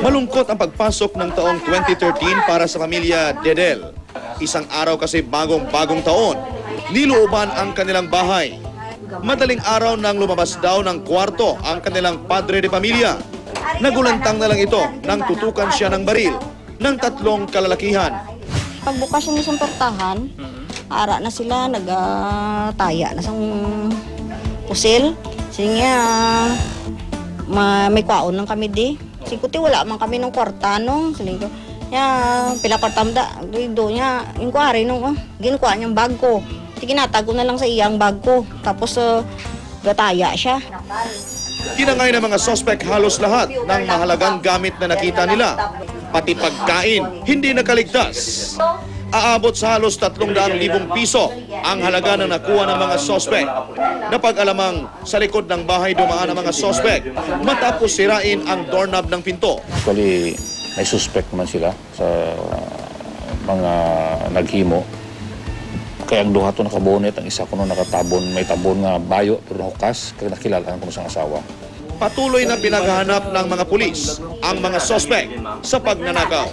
Malungkot ang pagpasok ng taong 2013 para sa pamilya Dedel. Isang araw kasi bagong-bagong taon. Nilooban ang kanilang bahay. Madaling araw nang lumabas daw ng kwarto ang kanilang padre de pamilya. Nagulantang na lang ito nang tutukan siya ng baril ng tatlong kalalakihan. Pagbukas yung isang portahan, ara na sila, nagtaya na sang pusil. Sige nga, ma, may kwaon lang kami di. Sikuti wala man kami ng kwarta nung. Siling ko, ya, pila kwartam da. Do niya, yung kwari nung, oh, ginukuha niyang bag ko. Sige natago na lang sa iyang bag ko. Tapos, uh, gataya siya. Tinangay ng mga sospek halos lahat ng mahalagang gamit na nakita nila. Pati pagkain, hindi nakaligtas. Aabot sa halos 300,000 piso ang halaga na nakuha ng mga sospek. Napag-alamang sa likod ng bahay dumaan ang mga sospek matapos sirain ang doorknob ng pinto. Actually, may suspect naman sila sa mga naghimo. Kaya ang duha to nakabonet, ang isa ko no nakatabon, may tabon nga bayo, pero hukas, kaya nakilala ko sa asawa. Patuloy na pinaghahanap ng mga pulis ang mga sospek sa pagnanakaw.